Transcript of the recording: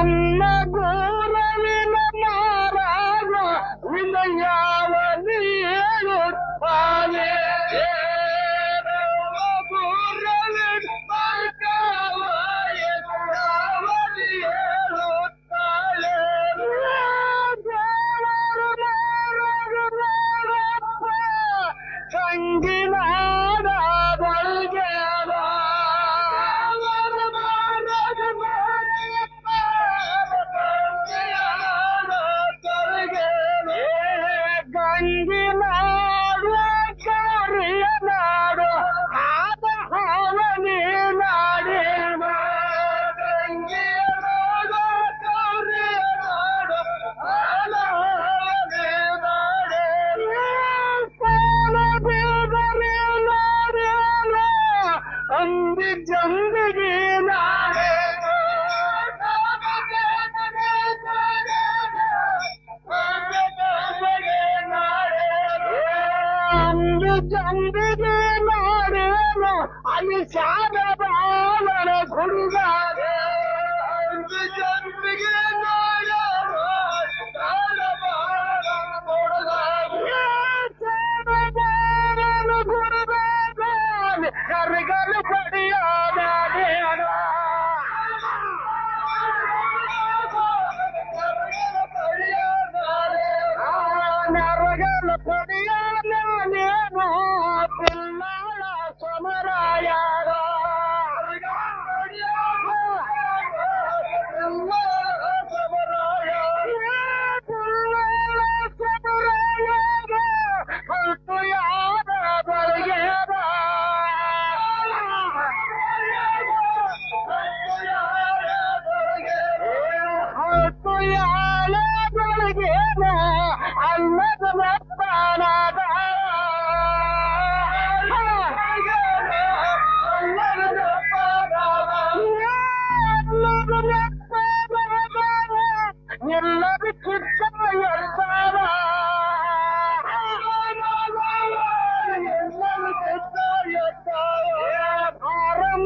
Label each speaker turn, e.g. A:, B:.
A: ಅನ್ನಗೂರವಿನ ನಾರಾಗ ವಿನಯಾವ ನೀಡುತ್ತಾನೆ